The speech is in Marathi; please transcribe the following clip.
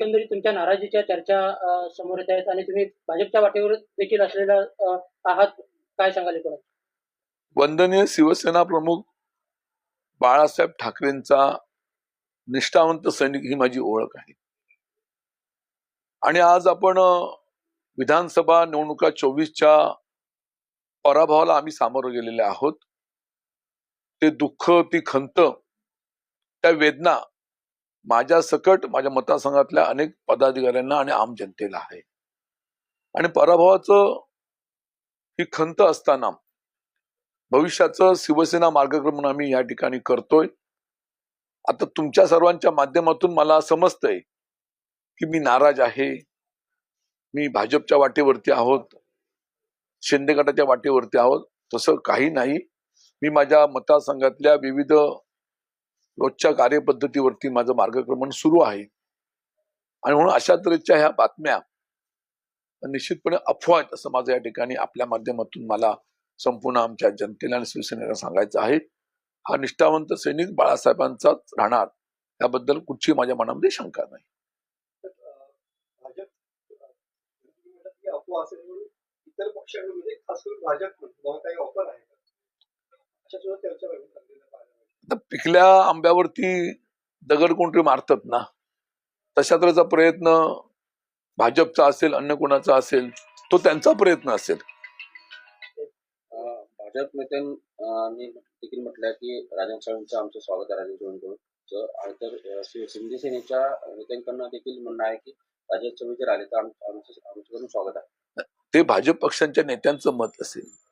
एकंदरीत तुमच्या नाराजीच्या चर्चा समोर येत आहेत आणि तुम्ही भाजपच्या वाटेवर देखील असलेला आहात. काय सांगाल एकूण वंदनीय शिवसेना प्रमुख बाळासाहेब ठाकरेंचा निष्ठावंत सैनिक ही माझी ओळख आहे. आणि आज आपण विधानसभा निवडणुका चोवीसच्या पराभवाला आम्ही सामोरं गेलेले आहोत. ते दुःख ती खंत त्या वेदना माझ्या सकट माझ्या मतदारसंघातल्या अनेक पदाधिकाऱ्यांना आणि आम जनतेला आहे. आणि पराभवाचं ही खंत असताना भविष्याचं शिवसेना मार्गक्रमण आम्ही या ठिकाणी करतोय. आता तुमच्या सर्वांच्या माध्यमातून मला समजतंय की मी नाराज आहे. मी भाजपच्या वाटेवरती आहोत. शिंदे गटाच्या वाटेवरती आहोत. तसं काही नाही. मी माझ्या मतदारसंघातल्या विविध रोजच्या कार्यपद्धतीवरती माझं मार्गक्रमण सुरू आहे. आणि म्हणून अशा तऱ्हेच्या ह्या बातम्या निश्चितपणे अफवा आहेत असं माझं या ठिकाणी आपल्या माध्यमातून मला संपूर्ण आमच्या जनतेला आणि शिवसेनेला सांगायचं आहे. हा निष्ठावंत सैनिक बाळासाहेबांचाच राहणार याबद्दल कुठची माझ्या मनामध्ये शंका नाही. भाजप इतर पक्षांमध्ये खास करून भाजप काही ऑफर आहे. पिकल्या आंब्यावरती दगड कोणतरी मारतात ना तशा तऱ्हेचा प्रयत्न भाजपचा असेल अन्य कोणाचा असेल तो त्यांचा प्रयत्न असेल. भाजप नेत्यांनी देखील म्हटलंय की राजन साळूंचं आमचं स्वागत आहे राजन साळूंकडून. आणि तर शिंदे सेनेच्या नेत्यांकडनं देखील म्हणणं आहे की राजन चव्हाण जर आले तर आम- आमचं आमच्याकडून स्वागत आहे. ते भाजप पक्षांच्या नेत्यांचं मत असेल.